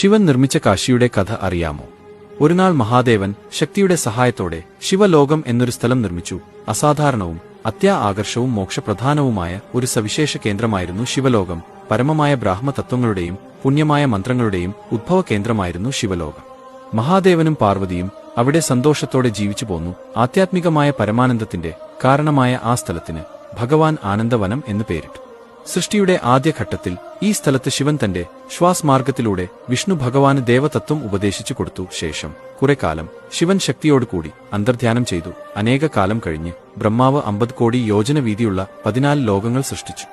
ശിവൻ നിർമ്മിച്ച കാശിയുടെ കഥ അറിയാമോ? ഒരുനാൾ മഹാദേവൻ ശക്തിയുടെ സഹായത്തോടെ ശിവലോകം എന്നൊരു സ്ഥലം നിർമ്മിച്ചു. അസാധാരണവും അത്യാ ആകർഷവും മോക്ഷപ്രധാനവുമായ ഒരു സവിശേഷ കേന്ദ്രമായിരുന്നു ശിവലോകം. പരമമായ ബ്രാഹ്മതത്വങ്ങളുടെയും പുണ്യമായ മന്ത്രങ്ങളുടെയും ഉദ്ഭവ കേന്ദ്രമായിരുന്നു ശിവലോകം. മഹാദേവനും പാർവതിയും അവിടെ സന്തോഷത്തോടെ ജീവിച്ചു പോന്നു. ആധ്യാത്മികമായ പരമാനന്ദത്തിന്റെ കാരണമായ ആ സ്ഥലത്തിന് ഭഗവാൻ ആനന്ദവനം എന്ന് പേരിട്ടു. സൃഷ്ടിയുടെ ആദ്യഘട്ടത്തിൽ ഈ സ്ഥലത്ത് ശിവൻ തന്റെ ശ്വാസ്മാർഗത്തിലൂടെ വിഷ്ണു ഭഗവാന് ദേവതത്വം ഉപദേശിച്ചു കൊടുത്തു ശേഷം കുറെ കാലം ശിവൻ ശക്തിയോടുകൂടി അന്തർധ്യാനം ചെയ്തു. അനേക കാലം കഴിഞ്ഞ് ബ്രഹ്മാവ് അമ്പത് കോടി യോജന വീതിയുള്ള പതിനാല് ലോകങ്ങൾ സൃഷ്ടിച്ചു.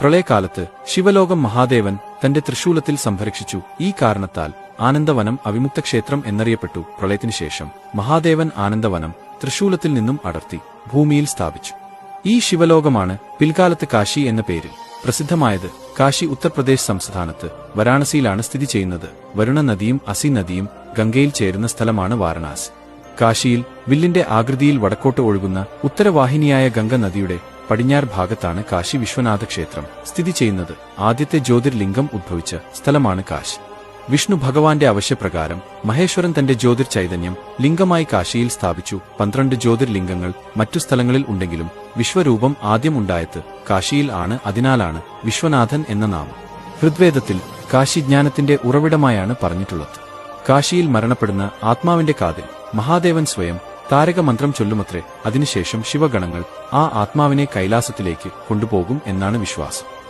പ്രളയകാലത്ത് ശിവലോകം മഹാദേവൻ തന്റെ തൃശൂലത്തിൽ സംരക്ഷിച്ചു ഈ കാരണത്താൽ ആനന്ദവനം അവിമുക്ത ക്ഷേത്രം എന്നറിയപ്പെട്ടു. പ്രളയത്തിനു ശേഷം മഹാദേവൻ ആനന്ദവനം തൃശൂലത്തിൽ നിന്നും അടർത്തി ഭൂമിയിൽ സ്ഥാപിച്ചു. ഈ ശിവലോകമാണ് പിൽക്കാലത്ത് കാശി എന്ന പേരിൽ പ്രസിദ്ധമായത്. കാശി ഉത്തർപ്രദേശ് സംസ്ഥാനത്ത് വാരാണസിയിലാണ് സ്ഥിതി ചെയ്യുന്നത്. വരുണ നദിയും അസി നദിയും ഗംഗയിൽ ചേരുന്ന സ്ഥലമാണ് വാരണാസി. കാശിയിൽ വില്ലിന്റെ ആകൃതിയിൽ വടക്കോട്ട് ഒഴുകുന്ന ഉത്തരവാഹിനിയായ ഗംഗ നദിയുടെ പടിഞ്ഞാറ് ഭാഗത്താണ് കാശി വിശ്വനാഥ ക്ഷേത്രം സ്ഥിതി ചെയ്യുന്നത്. ആദ്യത്തെ ജ്യോതിർലിംഗം ഉദ്ഭവിച്ച സ്ഥലമാണ് കാശി. വിഷ്ണു ഭഗവാന്റെ ആവശ്യപ്രകാരം മഹേശ്വരൻ തന്റെ ജ്യോതിർ ചൈതന്യം ലിംഗമായി കാശിയിൽ സ്ഥാപിച്ചു. പന്ത്രണ്ട് ജ്യോതിർലിംഗങ്ങൾ മറ്റു സ്ഥലങ്ങളിൽ ഉണ്ടെങ്കിലും വിശ്വരൂപം ആദ്യം ഉണ്ടായത് കാശിയിൽ ആണ്. അതിനാലാണ് വിശ്വനാഥൻ എന്ന നാമം. ഋഗ്വേദത്തിൽ കാശി ജ്ഞാനത്തിന്റെ ഉറവിടമായാണ് പറഞ്ഞിട്ടുള്ളത്. കാശിയിൽ മരണപ്പെടുന്ന ആത്മാവിന്റെ കാതിൽ മഹാദേവൻ സ്വയം താരകമന്ത്രം ചൊല്ലുമത്രേ. അതിനുശേഷം ശിവഗണങ്ങൾ ആ ആത്മാവിനെ കൈലാസത്തിലേക്ക് കൊണ്ടുപോകും എന്നാണ് വിശ്വാസം.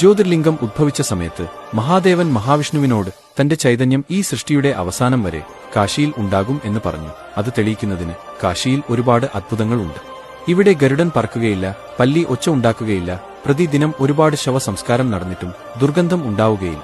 ജ്യോതിർലിംഗം ഉദ്ഭവിച്ച സമയത്ത് മഹാദേവൻ മഹാവിഷ്ണുവിനോട് തന്റെ ചൈതന്യം ഈ സൃഷ്ടിയുടെ അവസാനം വരെ കാശിയിൽ ഉണ്ടാകും എന്ന് പറഞ്ഞു. അത് തെളിയിക്കുന്നതിന് കാശിയിൽ ഒരുപാട് അത്ഭുതങ്ങളുണ്ട്. ഇവിടെ ഗരുഡൻ പറക്കുകയില്ല പല്ലി ഒച്ച ഉണ്ടാക്കുകയില്ല പ്രതിദിനം ഒരുപാട് ശവസംസ്കാരം നടന്നിട്ടും ദുർഗന്ധം ഉണ്ടാവുകയില്ല.